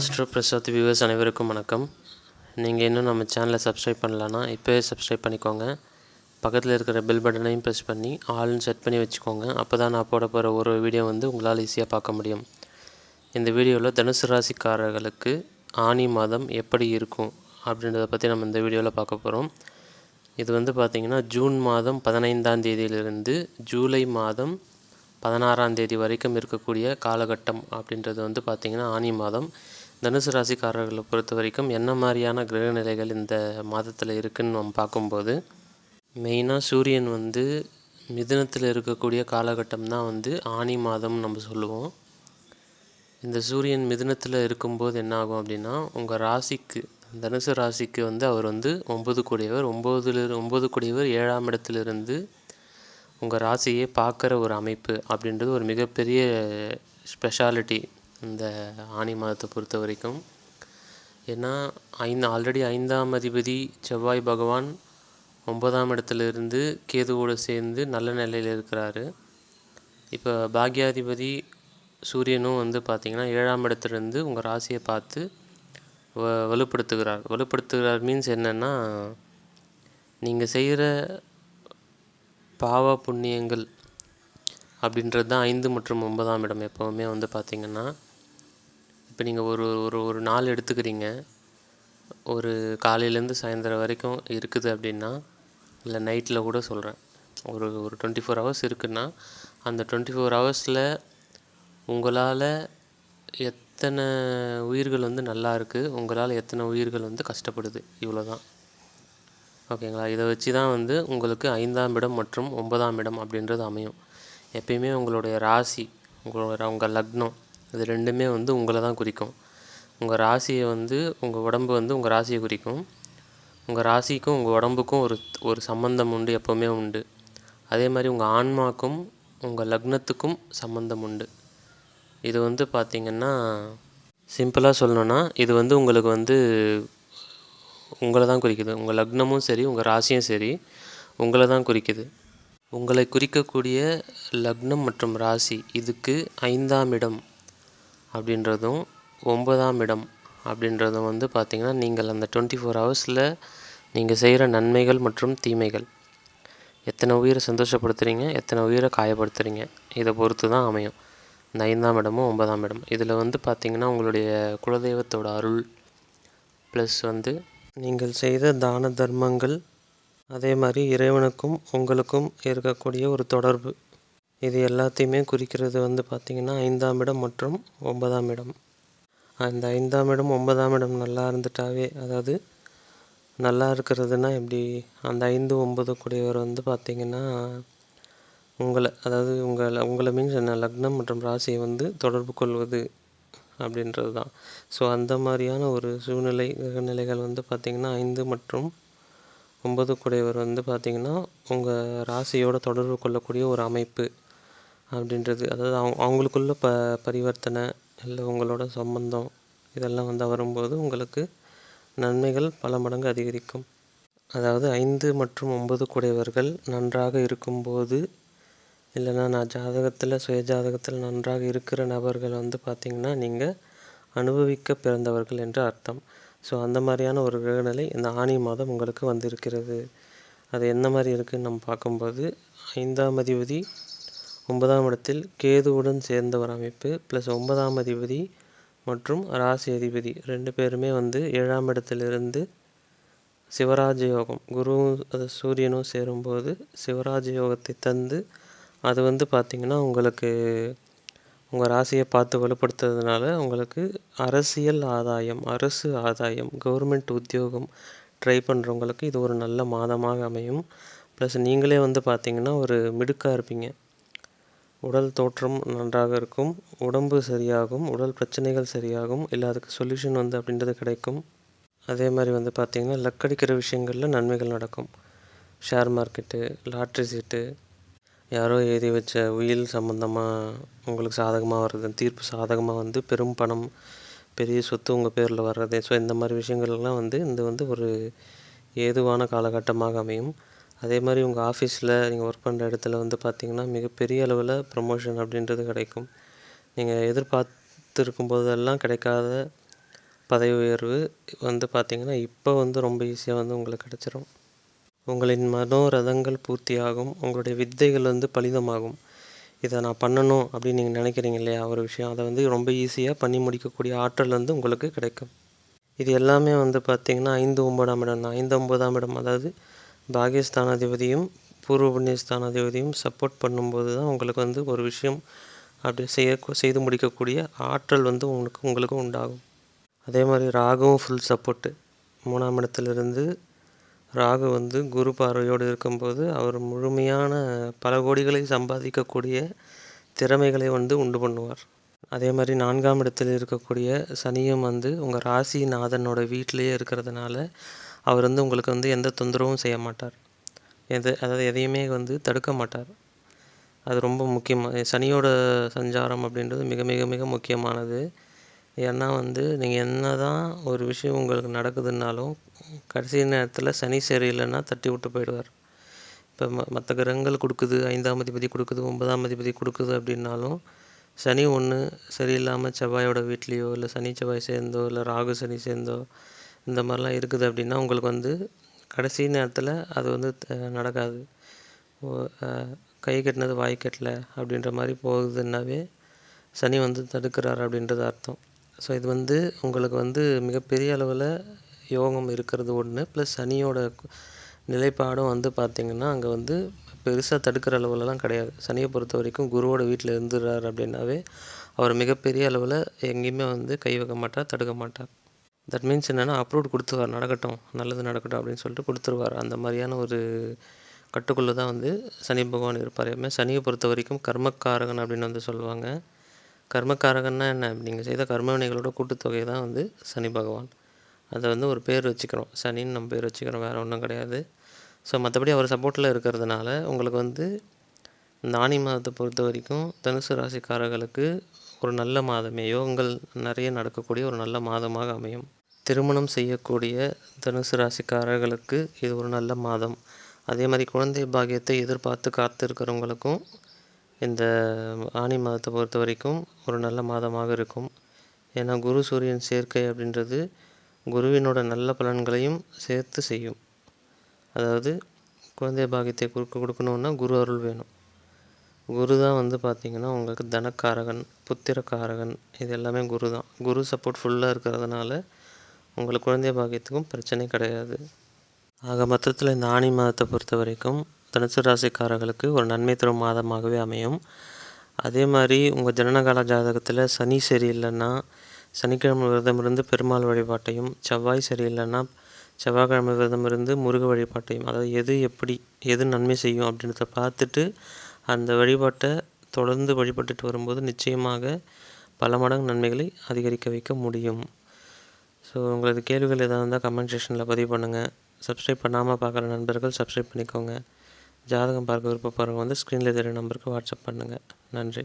Astro Prasad viewers அனைவருக்கும் வணக்கம். நீங்கள் இன்னும் நம்ம சேனலை சப்ஸ்கிரைப் பண்ணலன்னா இப்போவே சப்ஸ்கிரைப் பண்ணிக்கோங்க. பக்கத்தில் இருக்கிற பெல் பட்டனையும் ப்ரெஸ் பண்ணி ஆல்னு செட் பண்ணி வச்சுக்கோங்க. அப்போ தான் நான் போட போகிற ஒரு வீடியோ வந்து உங்களால் ஈஸியாக பார்க்க முடியும். இந்த வீடியோவில் தனுசு ராசிக்காரர்களுக்கு ஆனி மாதம் எப்படி இருக்கும் அப்படின்றத பற்றி நம்ம இந்த வீடியோவில் பார்க்க போகிறோம் இது வந்து பார்த்திங்கன்னா ஜூன் மாதம் பதினைந்தாம் தேதியிலிருந்து ஜூலை மாதம் பதினாறாம் தேதி வரைக்கும் இருக்கக்கூடிய காலகட்டம் அப்படின்றது வந்து பார்த்திங்கன்னா ஆனி மாதம். தனுசு ராசிக்காரர்களை பொறுத்த வரைக்கும் என்ன மாதிரியான கிரக நிலைகள் இந்த மாதத்தில் இருக்குன்னு நம்ம பார்க்கும்போது மெயினாக சூரியன் வந்து மிதுனத்தில் இருக்கக்கூடிய காலகட்டம் தான் வந்து ஆனி மாதம் நம்ம சொல்லுவோம். இந்த சூரியன் மிதுனத்தில் இருக்கும்போது என்ன ஆகும் அப்படின்னா உங்கள் ராசிக்கு தனுசு ராசிக்கு வந்து அவர் வந்து ஒம்பது கூடியவர் ஒம்பதுல ஒம்பது கூடியவர் ஏழாம் இடத்துலேருந்து உங்கள் ராசியை பார்க்குற ஒரு அமைப்பு அப்படின்றது ஒரு மிகப்பெரிய ஸ்பெஷாலிட்டி இந்த ஆனி மாதத்தை பொறுத்த வரைக்கும். ஏன்னா ஐந்து ஆல்ரெடி ஐந்தாம் அதிபதி செவ்வாய் பகவான் ஒன்பதாம் இடத்துலேருந்து கேதுவோடு சேர்ந்து நல்ல நிலையில் இருக்கிறாரு. இப்போ பாக்யாதிபதி சூரியனும் வந்து பார்த்திங்கன்னா ஏழாம் இடத்துலேருந்து உங்கள் ராசியை பார்த்து வ வலுப்படுத்துகிறார். வலுப்படுத்துகிறார் மீன்ஸ் என்னென்னா நீங்கள் செய்கிற பாவ புண்ணியங்கள் அப்படின்றது தான் ஐந்து மற்றும் ஒன்பதாம் இடம் எப்போவுமே வந்து பார்த்திங்கன்னா இப்போ நீங்கள் ஒரு ஒரு ஒரு நாள் எடுத்துக்கிறீங்க. ஒரு காலையிலேருந்து சாயந்தரம் வரைக்கும் இருக்குது அப்படின்னா இல்லை நைட்டில் கூட சொல்கிறேன் ஒரு ஒரு டுவெண்ட்டி ஃபோர் ஹவர்ஸ் இருக்குன்னா அந்த டுவெண்ட்டி ஃபோர் ஹவர்ஸில் உங்களால் எத்தனை உயிர்கள் வந்து நல்லா இருக்குது உங்களால் எத்தனை உயிர்கள் வந்து கஷ்டப்படுது இவ்வளோ தான் ஓகேங்களா? இதை வச்சு தான் வந்து உங்களுக்கு ஐந்தாம் இடம் மற்றும் ஒன்பதாம் இடம் அப்படின்றது அமையும். எப்பயுமே உங்களுடைய ராசி உங்களோட உங்கள் லக்னம் இது ரெண்டுமே வந்து உங்களை தான் குறிக்கும். உங்கள் ராசியை வந்து உங்கள் உடம்பு வந்து உங்கள் ராசியை குறிக்கும். உங்கள் ராசிக்கும் உங்கள் உடம்புக்கும் ஒரு ஒரு சம்பந்தம் உண்டு எப்போவுமே உண்டு. அதே மாதிரி உங்கள் ஆன்மாக்கும் உங்கள் லக்னத்துக்கும் சம்பந்தம் உண்டு. இது வந்து பார்த்திங்கன்னா சிம்பிளாக சொல்லணுன்னா இது வந்து உங்களுக்கு வந்து உங்களை தான் குறிக்குது. உங்கள் லக்னமும் சரி உங்கள் ராசியும் சரி உங்களை தான் குறிக்குது. உங்களை குறிக்கக்கூடிய லக்னம் மற்றும் ராசி இதுக்கு ஐந்தாம் இடம். அப்படின்றதும் ஒன்பதாம் இடம் அப்படின்றதும் வந்து பார்த்திங்கன்னா நீங்கள் அந்த டுவெண்ட்டி ஃபோர் ஹவர்ஸில் நீங்கள் செய்கிற நன்மைகள் மற்றும் தீமைகள். எத்தனை உயிரை சந்தோஷப்படுத்துகிறீங்க எத்தனை உயிரை காயப்படுத்துகிறீங்க இதை பொறுத்து தான் அமையும். இந்த ஐந்தாம் இடமும் ஒன்பதாம் இடம். இதில் வந்து பார்த்திங்கன்னா உங்களுடைய குலதெய்வத்தோட அருள் ப்ளஸ் வந்து நீங்கள் செய்த தான தர்மங்கள் அதே மாதிரி இறைவனுக்கும் உங்களுக்கும் இருக்கக்கூடிய ஒரு தொடர்பு. இது எல்லாத்தையுமே குறிக்கிறது வந்து பார்த்திங்கன்னா ஐந்தாம் இடம் மற்றும் ஒன்பதாம் இடம். அந்த ஐந்தாம் இடம் ஒன்பதாம் இடம் நல்லா இருந்துட்டாவே அதாவது நல்லா இருக்கிறதுனா எப்படி? அந்த ஐந்து ஒன்பது கூடியவர் வந்து பார்த்திங்கன்னா உங்களை அதாவது உங்களை உங்களை மீன்ஸ் என்ன? லக்னம் மற்றும் ராசியை வந்து தொடர்பு கொள்வது அப்படின்றது தான் ஸோ அந்த மாதிரியான ஒரு சூழ்நிலை நிலைகள் வந்து பார்த்திங்கன்னா ஐந்து மற்றும் ஒன்பது கூடையவர் வந்து பார்த்திங்கன்னா உங்கள் ராசியோட தொடர்பு கொள்ளக்கூடிய ஒரு அமைப்பு. அப்படின்றது அதாவது அவங்க அவங்களுக்குள்ள ப பரிவர்த்தனை இல்லை உங்களோட சம்பந்தம் இதெல்லாம் வந்து வரும்போது உங்களுக்கு நன்மைகள் பல மடங்கு அதிகரிக்கும். அதாவது ஐந்து மற்றும் ஒன்பது கூடையவர்கள் நன்றாக இருக்கும்போது இல்லைன்னா நான் ஜாதகத்தில் சுய ஜாதகத்தில் நன்றாக இருக்கிற நபர்கள் வந்து பார்த்திங்கன்னா நீங்கள் அனுபவிக்க பிறந்தவர்கள் என்று அர்த்தம். ஸோ அந்த மாதிரியான ஒரு கிரகநிலை இந்த ஆணி மாதம் உங்களுக்கு வந்திருக்கிறது. அது என்ன மாதிரி இருக்குதுன்னு நம்ம பார்க்கும்போது ஐந்தாம் அதிபதி ஒன்பதாம் இடத்தில் கேதுவுடன் சேர்ந்த ஒரு அமைப்பு ப்ளஸ் ஒன்பதாம் அதிபதி மற்றும் ராசி அதிபதி. ரெண்டு பேருமே வந்து ஏழாம் இடத்திலிருந்து சிவராஜ யோகம் குருவும் அது சூரியனும் சேரும்போது சிவராஜ யோகத்தை தந்து அது வந்து பார்த்திங்கன்னா உங்களுக்கு உங்கள் ராசியை பார்த்து வலுப்படுத்துறதுனால உங்களுக்கு அரசியல் ஆதாயம் அரசு ஆதாயம் கவர்மெண்ட் உத்தியோகம் ட்ரை பண்ணுறவங்களுக்கு இது ஒரு நல்ல மாதமாக அமையும். ப்ளஸ் நீங்களே வந்து பார்த்திங்கன்னா ஒரு மிடுக்காக இருப்பீங்க. உடல் தோற்றம் நன்றாக இருக்கும் உடம்பு சரியாகும் உடல் பிரச்சனைகள் சரியாகும் இல்லை அதுக்கு சொல்யூஷன் வந்து அப்படின்றது கிடைக்கும். அதே மாதிரி வந்து பார்த்திங்கன்னா லக்கடிக்கிற விஷயங்களில் நன்மைகள் நடக்கும். ஷேர் மார்க்கெட்டு லாட்ரி சீட்டு யாரோ எழுதி வச்ச உயில் சம்மந்தமாக உங்களுக்கு சாதகமாக வர்றது தீர்ப்பு சாதகமாக வந்து பெரும் பணம் பெரிய சொத்து உங்கள் பேரில் வர்றது. ஸோ இந்த மாதிரி விஷயங்கள்லாம் வந்து இந்த வந்து ஒரு ஏதுவான காலகட்டமாக அமையும். அதே மாதிரி உங்கள் ஆஃபீஸில் நீங்கள் ஒர்க் பண்ணுற இடத்துல வந்து பார்த்தீங்கன்னா மிகப்பெரிய அளவில் ப்ரமோஷன் அப்படின்றது கிடைக்கும். நீங்கள் எதிர்பார்த்துருக்கும் போதெல்லாம் கிடைக்காத பதவி உயர்வு வந்து பார்த்திங்கன்னா இப்போ வந்து ரொம்ப ஈஸியாக வந்து உங்களுக்கு கிடச்சிரும். உங்களின் மனோரதங்கள் பூர்த்தியாகும். உங்களுடைய வித்தைகள் வந்து பலிதமாகும். இதை நான் பண்ணணும் அப்படின்னு நீங்கள் நினைக்கிறீங்க இல்லையா? ஒரு விஷயம். அதை வந்து ரொம்ப ஈஸியாக பண்ணி முடிக்கக்கூடிய ஆற்றல் வந்து உங்களுக்கு கிடைக்கும். இது எல்லாமே வந்து பார்த்திங்கன்னா ஐந்து ஒன்பதாம் இடம் தான். ஐந்து ஒன்பதாம் இடம் அதாவது பாகியஸ்தானாதிபதியும் பூர்வ புண்ணியஸ்தானாதிபதியும் சப்போர்ட் பண்ணும்போது தான் உங்களுக்கு வந்து ஒரு விஷயம் அப்படி செய்ய செய்து முடிக்கக்கூடிய ஆற்றல் வந்து உங்களுக்கு உங்களுக்கு உண்டாகும். அதே மாதிரி ராகுவும் ஃபுல் சப்போர்ட்டு மூணாம் இடத்துலேருந்து ராகு வந்து குரு பார்வையோடு இருக்கும்போது அவர் முழுமையான பல கோடிகளை சம்பாதிக்கக்கூடிய திறமைகளை வந்து உண்டு பண்ணுவார். அதே மாதிரி நான்காம் இடத்தில் இருக்கக்கூடிய சனியும் வந்து உங்கள் ராசிநாதனோட வீட்டிலேயே இருக்கிறதுனால அவர் வந்து உங்களுக்கு வந்து எந்த தொந்தரவும் செய்ய மாட்டார். எது அதாவது எதையுமே வந்து தடுக்க மாட்டார். அது ரொம்ப முக்கியமாக சனியோட சஞ்சாரம் அப்படின்றது மிக மிக மிக முக்கியமானது. ஏன்னா வந்து நீங்கள் என்ன தான் ஒரு விஷயம் உங்களுக்கு நடக்குதுன்னாலும் கடைசி நேரத்தில் சனி சரியில்லைன்னா தட்டி விட்டு போயிடுவார். இப்போ ம மற்ற கிரகங்கள் கொடுக்குது ஐந்தாம் அதிபதி கொடுக்குது ஒன்பதாம் அதிபதி கொடுக்குது அப்படின்னாலும் சனி ஒன்று சரியில்லாமல் செவ்வாயோட வீட்லேயோ இல்லை சனி செவ்வாய் சேர்ந்தோ இல்லை ராகு சனி சேர்ந்தோ இந்த மாதிரிலாம் இருக்குது அப்படின்னா உங்களுக்கு வந்து கடைசி நேரத்தில் அது வந்து நடக்காது. கை கட்டினது வாய் கட்டல அப்படின்ற மாதிரி போகுதுன்னாவே சனி வந்து தடுக்கிறார் அப்படின்றது அர்த்தம். ஸோ இது வந்து உங்களுக்கு வந்து மிகப்பெரிய அளவில் யோகம் இருக்கிறது ஒன்று ப்ளஸ் சனியோட நிலைப்பாடும் வந்து பார்த்திங்கன்னா அங்கே வந்து பெருசாக தடுக்கிற அளவுலலாம் கிடையாது. சனியை பொறுத்த வரைக்கும் குருவோட வீட்டில் இருந்துடுறார் அப்படின்னாவே அவர் மிகப்பெரிய அளவில் எங்கேயுமே வந்து கை வைக்க மாட்டார் தடுக்க மாட்டார். தட் மீன்ஸ் என்னென்னா அப்ரூவ் கொடுத்துருவார் நடக்கட்டும் நல்லது நடக்கட்டும் அப்படின்னு சொல்லிட்டு கொடுத்துருவார். அந்த மாதிரியான ஒரு கட்டுக்குள்ளே தான் வந்து சனி பகவான் இருப்பார். எப்பவுமே சனியை பொறுத்த வரைக்கும் கர்மக்காரகன் அப்படின்னு வந்து சொல்லுவாங்க. கர்மக்காரகன்னா என்ன? நீங்கள் செய்த கர்மவினைகளோட கூட்டுத்தொகை தான் வந்து சனி பகவான். அதை வந்து ஒரு பேர் வச்சுக்கிறோம். சனின்னு நம்ம பேர் வச்சுக்கிறோம் வேறு ஒன்றும் கிடையாது. ஸோ மற்றபடி அவர் சப்போர்ட்டில் இருக்கிறதுனால உங்களுக்கு வந்து இந்த மாதத்தை பொறுத்த வரைக்கும் தனுசு ராசிக்காரர்களுக்கு ஒரு நல்ல மாதமே. யோகங்கள் நிறைய நடக்கக்கூடிய ஒரு நல்ல மாதமாக அமையும். திருமணம் செய்யக்கூடிய தனுசு ராசிக்காரர்களுக்கு இது ஒரு நல்ல மாதம். அதே மாதிரி குழந்தை பாக்கியத்தை எதிர்பார்த்து காத்திருக்கிறவங்களுக்கும் இந்த ஆணி மாதத்தை பொறுத்த வரைக்கும் ஒரு நல்ல மாதமாக இருக்கும். ஏன்னா குரு சூரியன் சேர்க்கை அப்படின்றது குருவினோட நல்ல பலன்களையும் சேர்த்து செய்யும். அதாவது குழந்தை பாக்கியத்தை கொடுக்க கொடுக்கணுன்னா குரு அருள் வேணும். குரு தான் வந்து பார்த்திங்கன்னா உங்களுக்கு தனக்காரகன் புத்திரக்காரகன். இது எல்லாமே குரு தான். குரு சப்போர்ட் ஃபுல்லாக இருக்கிறதுனால உங்களுக்கு குழந்தை பாக்கியத்துக்கும் பிரச்சனை கிடையாது. ஆக மொத்தத்தில் இந்த ஆணி மாதத்தை பொறுத்த வரைக்கும் தனுசு ராசிக்காரர்களுக்கு ஒரு நன்மை தரும் மாதமாகவே அமையும். அதே மாதிரி உங்கள் ஜனனகால ஜாதகத்தில் சனி சரியில்லைன்னா சனிக்கிழமை விரதம் இருந்து பெருமாள் வழிபாட்டையும் செவ்வாய் சரியில்லைன்னா செவ்வாய்க்கிழமை விரதம் இருந்து முருக வழிபாட்டையும் அதாவது எது எப்படி எது நன்மை செய்யும் அப்படின்றத பார்த்துட்டு அந்த வழிபாட்டை தொடர்ந்து வழிபட்டுட்டு வரும்போது நிச்சயமாக பல மடங்கு நன்மைகளை அதிகரிக்க வைக்க முடியும். ஸோ உங்களது கேள்விகள் எதாவது இருந்தால் கமெண்ட் செக்ஷனில் பதிவு பண்ணுங்கள் சப்ஸ்கிரைப் பண்ணாமல் பார்க்குற நண்பர்கள் சப்ஸ்கிரைப் பண்ணிக்கோங்க. ஜாதகம் பார்க்க விருப்பப்படுறவங்க வந்து ஸ்க்ரீனில் தெரிய நம்பருக்கு வாட்ஸ்அப் பண்ணுங்கள் நன்றி.